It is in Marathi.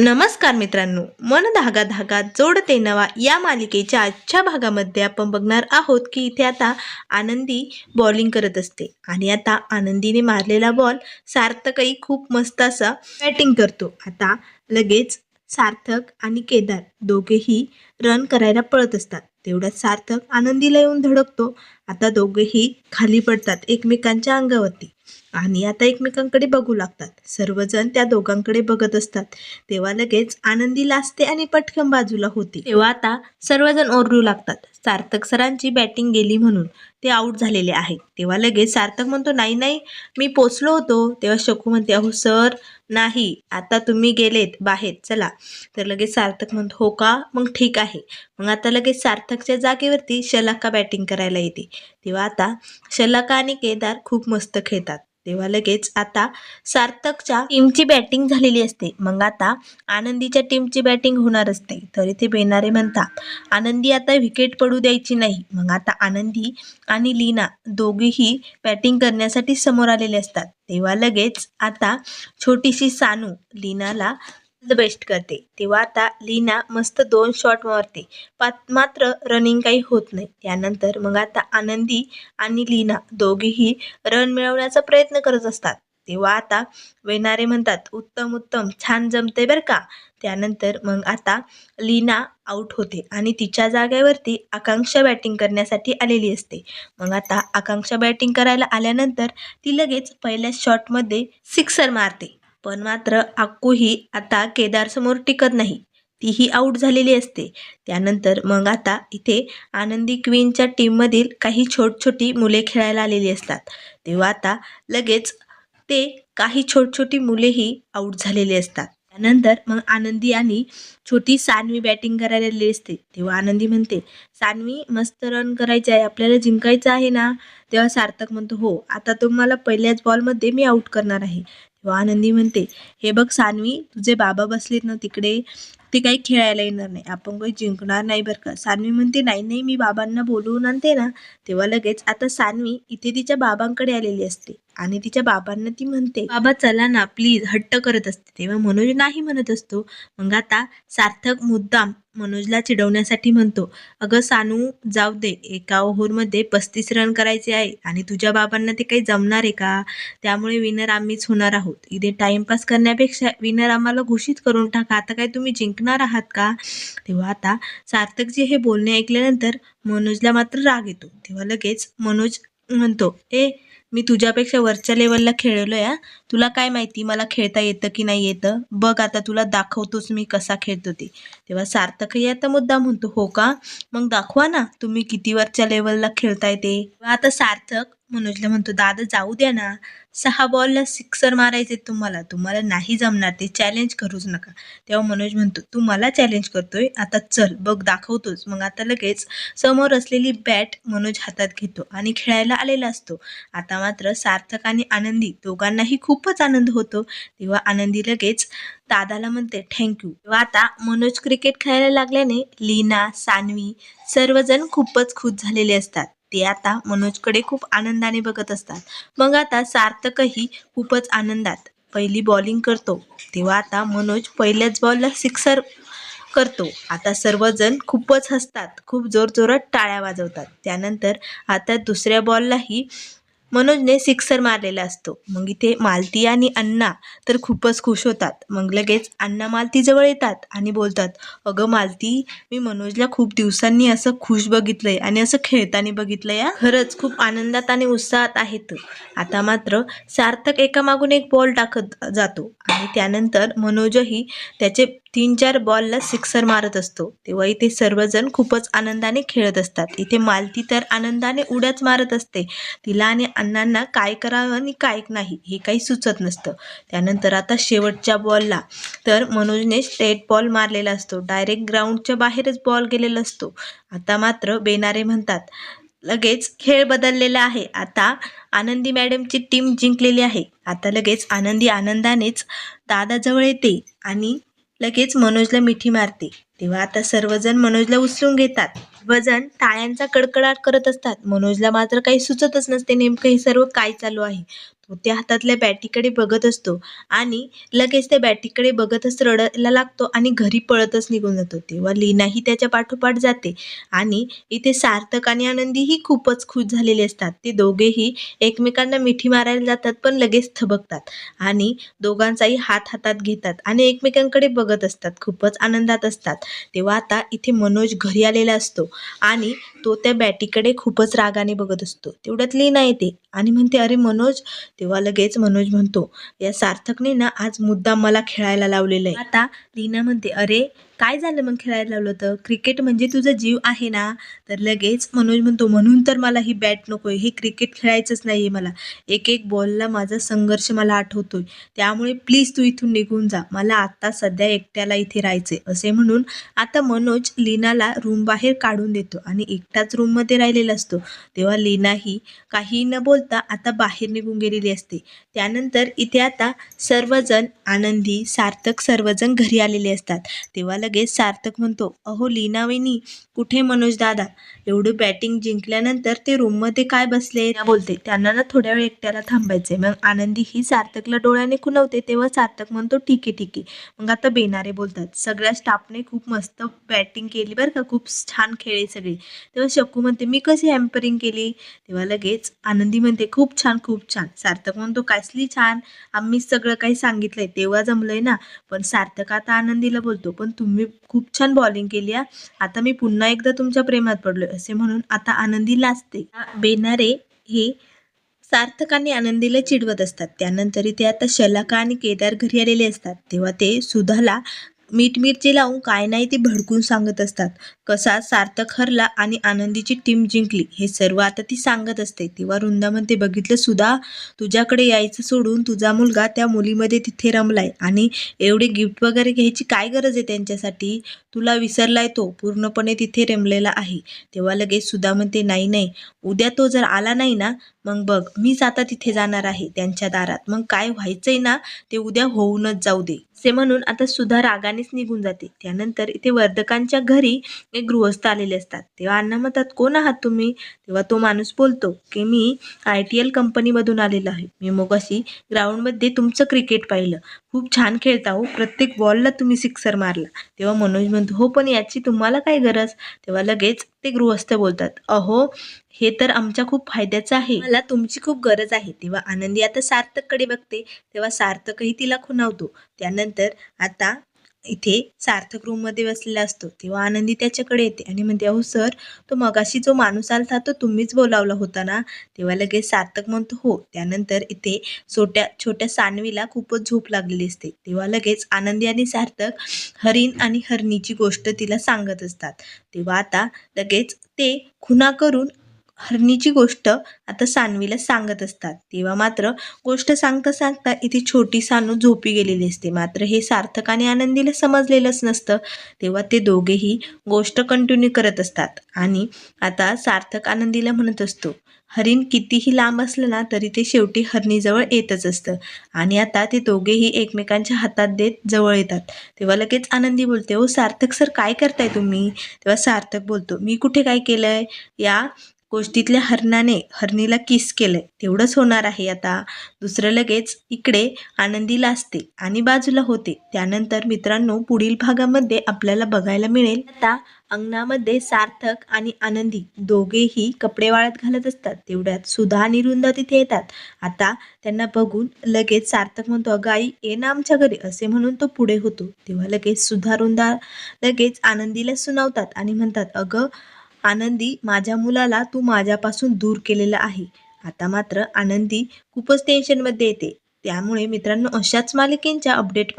नमस्कार मित्रांनो मन धागा धागा जोडते नवा या मालिकेच्या आजच्या भागामध्ये आपण बघणार आहोत की इथे आता आनंदी बॉलिंग करत असते. आणि आता आनंदीने मारलेला बॉल सार्थकही खूप मस्त असा बॅटिंग करतो. आता लगेच सार्थक आणि केदार दोघेही रन करायला पळत असतात. तेवढ्यात सार्थक आनंदीला येऊन धडकतो. आता दोघेही खाली पडतात एकमेकांच्या अंगावरती. आणि आता एकमेकांकडे बघू लागतात. सर्वजण त्या दोघांकडे बघत असतात. तेव्हा लगेच आनंदी लाजते आणि पटकन बाजूला होते. तेव्हा आता सर्वजण ओरडू लागतात. सार्थक सरांची बॅटिंग गेली म्हणून ते आऊट झालेले आहे तेव्हा लगेच सार्थक म्हणतो नाही नाही मी पोचलो होतो. तेव्हा शकू म्हणते अहो सर नाही आता तुम्ही गेलेत बाहेर चला. तर लगेच सार्थक म्हणतो हो का? मग ठीक आहे. मग आता लगेच सार्थकच्या जागेवरती शलाका बॅटिंग करायला येते. तेव्हा आता शलाका आणि केदार खूप मस्त खेळतात. तेव्हा लगेच आता सार्थकच्या टीमची बॅटिंग झालेली असते. मग आता आनंदीच्या टीमची बॅटिंग होणार असते. तर इथे बेनारे म्हणतात आनंदी आता विकेट पडू द्यायची नाही. मग आता आनंदी आणि लीना दोघेही बॅटिंग करण्यासाठी समोर आलेले असतात. तेव्हा लगेच आता छोटीशी सानू लीनाला बेस्ट करते. तेव्हा आता लीना मस्त दोन शॉट मारते. पात मात्र रनिंग काही होत नाही. त्यानंतर मग आता आनंदी आणि लीना दोघेही रन मिळवण्याचा प्रयत्न करत असतात. तेव्हा आता वेणारे म्हणतात उत्तम उत्तम छान जमते बरं का? त्यानंतर मग आता लीना आऊट होते आणि तिच्या जागेवरती आकांक्षा बॅटिंग करण्यासाठी आलेली असते. मग आता आकांक्षा बॅटिंग करायला आल्यानंतर ती लगेच पहिल्या शॉटमध्ये सिक्सर मारते. पण मात्र अक्कू ही आता केदारसमोर टिकत नाही. तीही आऊट झालेली असते. त्यानंतर मग आता इथे आनंदी क्वीनच्या टीममधील काही छोट छोटी मुले खेळायला आलेली असतात. तेव्हा आता लगेच ते काही छोट छोटी मुलेही आऊट झालेली असतात. त्यानंतर मग आनंदी आणि छोटी सानवी बॅटिंग करायला आलेली असते. तेव्हा आनंदी म्हणते सानवी मस्त रन करायचं आहे. आपल्याला जिंकायचं आहे ना? तेव्हा सार्थक म्हणतो हो आता तुम्हाला पहिल्याच बॉलमध्ये मी आऊट करणार आहे. तो आनंदी म्हणते हे बघ सानवी तुझे बाबा बसलेत ना तिकडे ते काही खेळायला येणार नाही आपण काही जिंकणार नाही बरं का. सानवी म्हणते नाही नाही मी बाबांना बोलवून आणते ना. तेव्हा लगेच आता सानवी इथे तिच्या बाबांकडे आलेली असते. आणि तिच्या बाबांना ती म्हणते बाबा चला ना प्लीज हट्ट करत असते. तेव्हा मनोज नाही म्हणत असतो. मग आता सार्थक मुद्दाम मनोजला चिडवण्यासाठी म्हणतो अगं सानू जाऊ दे. एका ओव्हरमध्ये पस्तीस रन करायचे आहे आणि तुझ्या बाबांना ते काही जमणार आहे का? त्यामुळे विनर आम्हीच होणार आहोत. इथे टाइमपास करण्यापेक्षा विनर आम्हाला घोषित करून टाका. आता काय तुम्ही जिंकणार आहात का? तेव्हा आता सार्थकजी हे बोलणे ऐकल्यानंतर मनोजला मात्र राग येतो. तेव्हा लगेच मनोज म्हणतो ए मी तुझ्यापेक्षा वरच्या लेवलला खेळलो या तुला काय माहिती मला खेळता येतं की नाही येतं? बघ आता तुला दाखवतोच मी कसा खेळतो ते. तेव्हा सार्थकही आता मुद्दा म्हणतो हो का? मग दाखवा ना तुम्ही किती वरच्या लेवलला खेळताय ते. आता सार्थक मनोजला म्हणतो दादा जाऊ द्या ना. सहा बॉलला सिक्सर मारायचे तुम्हाला. तुम्हाला नाही जमणार. ते चॅलेंज करूच नका. तेव्हा मनोज म्हणतो तू मला चॅलेंज करतोय. आता चल बघ दाखवतोच. मग आता लगेच समोर असलेली बॅट मनोज हातात घेतो आणि खेळायला आलेला असतो. आता मात्र सार्थक आणि आनंदी दोघांनाही खूपच आनंद होतो. तेव्हा आनंदी लगेच दादाला म्हणते थँक्यू तेव्हा आता मनोज क्रिकेट खेळायला लागल्याने लीना सानवी सर्वजण खूपच खुश झालेले असतात. ते आता मनोजकडे खूप आनंदाने बघत असतात. मग आता सार्थकही खूपच आनंदात. पहिली बॉलिंग करतो तेव्हा आता मनोज पहिल्याच बॉलला सिक्सर करतो. आता सर्वजण खूपच हसतात खूप जोरजोरात टाळ्या वाजवतात. त्यानंतर आता दुसऱ्या बॉललाही मनोजने सिक्सर मारलेला असतो. मग इथे मालती आणि अण्णा तर खूपच खुश होतात. मग लगेच अण्णा मालतीजवळ येतात आणि बोलतात अगं मालती मी मनोजला खूप दिवसांनी असं खुश बघितलंय आणि असं खेळताना बघितलंय या खरंच खूप आनंदात आणि उत्साहात आहेत. आता मात्र सार्थक एकामागून एक बॉल टाकत जातो आणि त्यानंतर मनोजही त्याचे तीन चार बॉलला सिक्सर मारत असतो. तेव्हा इथे सर्वजण खूपच आनंदाने खेळत असतात. इथे मालती तर आनंदाने उड्याच मारत असते. तिला आणि अण्णांना काय करावं आणि काय नाही हे काही सुचत नसतं. त्यानंतर आता शेवटच्या बॉलला तर मनोजने स्ट्रेट बॉल मारलेला असतो. डायरेक्ट ग्राउंडच्या बाहेरच बॉल गेलेला असतो. आता मात्र बेनारे म्हणतात लगेच खेळ बदललेला आहे. आता आनंदी मॅडमची टीम जिंकलेली आहे. आता लगेच आनंदी आनंदानेच दादाजवळ येते आणि लगेच मनोजला मिठी मारते. तेव्हा आता सर्वजण मनोजला उचलून घेतात. सर्वजण टाळ्यांचा कडकडाट करत असतात. मनोजला मात्र काही सुचतच नसते नेमकं हे सर्व काय चालू आहे. त्या हातातल्या बॅटीकडे बघत असतो आणि लगेच त्या बॅटीकडे बघतच रडायला लागतो आणि घरी पळतच निघून जातो. तेव्हा लीनाही त्याच्या पाठोपाठ जाते आणि इथे सार्थक आणि आनंदीही खूपच खुश झालेले असतात. ते दोघेही एकमेकांना मिठी मारायला जातात पण लगेच थबकतात आणि दोघांचाही हात हातात घेतात आणि एकमेकांकडे बघत असतात. खूपच आनंदात असतात. तेव्हा आता इथे मनोज घरी आलेला असतो आणि तो त्या बॅटीकडे खूपच रागाने बघत असतो. तेवढ्यात लीना येते आणि म्हणते अरे मनोज तेव्हा लगेच मनोज म्हणतो या सार्थकने ना आज मुद्दाम मला खेळायला लावलेलं आहे. आता लीना म्हणते अरे काय झालं मग खेळायला लावलं तर क्रिकेट म्हणजे तुझा जीव आहे ना? तर लगेच मनोज म्हणतो म्हणून तर मला ही बॅट नकोय. हे क्रिकेट खेळायचंच नाही आहे मला. एक एक बॉलला माझा संघर्ष मला आठवतोय. त्यामुळे प्लीज तू इथून निघून जा. मला आता सध्या एकट्याला इथे राहायचे असे म्हणून आता मनोज लीनाला रूम बाहेर काढून देतो आणि एकटाच रूममध्ये राहिलेला असतो. तेव्हा लीनाही काही न बोलता आता बाहेर निघून गेलेली असते. त्यानंतर इथे आता सर्वजण आनंदी सार्थक सर्वजण घरी आलेले असतात. तेव्हा लगेच सार्थक म्हणतो अहो लीना कुठे मनोज दादा? एवढं बॅटिंग जिंकल्यानंतर ते रूममध्ये काय बसले? बोलते त्यांना ना थोड्या वेळ एकट्याला थांबायचे मग आनंदी ही सार्थकला डोळ्याने खुणवते तेव्हा सार्थक म्हणतो ठीक आहे ठीक आहे. मग आता बेनारे बोलतात सगळ्या स्टाफने खूप मस्त बॅटिंग केली बरं का खूप छान खेळले सगळे. तेव्हा शकू म्हणते मी कशी हॅम्परिंग केली? तेव्हा लगेच आनंदी म्हणते खूप छान खूप छान. सार्थक म्हणतो कसली छान आम्ही सगळं काही सांगितलंय तेव्हा जमलंय ना. पण सार्थक आता आनंदीला बोलतो पण तुम्ही खूप छान बॉलिंग केली आता मी पुन्हा एकदा तुमच्या प्रेमात पडलो असे म्हणून आता आनंदी लाजते. बेनारे हे सार्थक आणि आनंदीला चिडवत असतात. त्यानंतर इथे आता शलाका आणि केदार घरी आलेले असतात. तेव्हा ते सुधाला मीठ मिरची लावून काय नाही ते भडकून सांगत असतात. कसा सार्थक हरला आणि आनंदीची टीम जिंकली हे सर्व आता ती सांगत असते. तेव्हा वृंदामध्ये बघितलं सुद्धा तुझ्याकडे यायचं सोडून तुझा मुलगा त्या मुलीमध्ये तिथे रमलाय आणि एवढे गिफ्ट वगैरे घ्यायची काय गरज आहे त्यांच्यासाठी? तुला विसरलाय तो पूर्णपणे तिथे रमलेला आहे. तेव्हा लगेच सुधा म्हणते नाही नाही उद्या तो जर आला नाही ना मग बघ मीच आता तिथे जाणार आहे त्यांच्या दारात. मग काय व्हायचंय ना ते उद्या होऊनच जाऊ दे. असे म्हणून आता सुद्धा रागानेच निघून जाते. त्यानंतर इथे वर्धकांच्या घरी एक गृहस्थ आलेले असतात. तेव्हा अण्णा म्हणतात कोण आहात तुम्ही? तेव्हा तो माणूस बोलतो की मी आय टी एल कंपनीमधून आलेलो आहे. मी मग अशी ग्राउंडमध्ये तुमचं क्रिकेट पाहिलं. खूप छान खेळता हो. प्रत्येक बॉलला तुम्ही सिक्सर मारला. तेव्हा मनोज म्हणतो हो पण याची तुम्हाला काय गरज? तेव्हा लगेच ते गृहस्थ बोलतात अहो हे तर आमच्या खूप फायद्याचं आहे. मला तुमची खूप गरज आहे. तेव्हा आनंदी आता सार्थककडे बघते. तेव्हा सार्थकही तिला खुणावतो. त्यानंतर आता इथे सार्थक रूममध्ये बसलेला असतो. तेव्हा आनंदी त्याच्याकडे येते आणि म्हणते अहो सर तो मगाशी जो माणूस आलता तो तुम्हीच बोलावला होता ना? तेव्हा लगेच सार्थक म्हणतो हो. त्यानंतर इथे छोट्या छोट्या सानवीला खूपच झोप लागलेली असते. तेव्हा लगेच आनंदी आणि सार्थक हरिण आणि हरणीची गोष्ट तिला सांगत असतात. तेव्हा आता लगेच ते खुना करून हरणीची गोष्ट आता सानवीला सांगत असतात. तेव्हा मात्र गोष्ट सांगता सांगता इथे छोटी सानू झोपी गेलेली असते. मात्र हे सार्थक आणि आनंदीला समजलेलंच नसतं. तेव्हा ते दोघेही गोष्ट कंटिन्यू करत असतात. आणि आता सार्थक आनंदीला म्हणत असतो हरिण कितीही लांब असलं ना तरी ते शेवटी हरणीजवळ येतच असतं. आणि आता ते दोघेही एकमेकांच्या हातात देत जवळ येतात. तेव्हा लगेच आनंदी बोलते हो सार्थक सर काय करताय तुम्ही? तेव्हा सार्थक बोलतो मी कुठे काय केलंय? या गोष्टीतल्या हरणाने हरणीला किस केलंय. तेवढंच होणार आहे आता. दुसरं लगेच इकडे आनंदीला असते आणि बाजूला होते. त्यानंतर मित्रांनो पुढील भागामध्ये आपल्याला बघायला मिळेल. आता अंगणामध्ये सार्थक आणि आनंदी दोघेही कपडे वाळत घालत असतात. तेवढ्यात सुधा आणि रुंदा तिथे येतात. आता त्यांना बघून लगेच सार्थक म्हणतो अगं आई ये ना आमच्या घरी. असे म्हणून तो पुढे होतो. तेव्हा लगेच सुधा रुंदा लगेच आनंदीला सुनावतात आणि म्हणतात अगं आनंदी माझ्या मुलाला तू माझ्यापासून दूर केलेलं आहे. आता मात्र आनंदी खूपच टेन्शनमध्ये येते. त्यामुळे मित्रांनो अशाच मालिकेंच्या अपडेट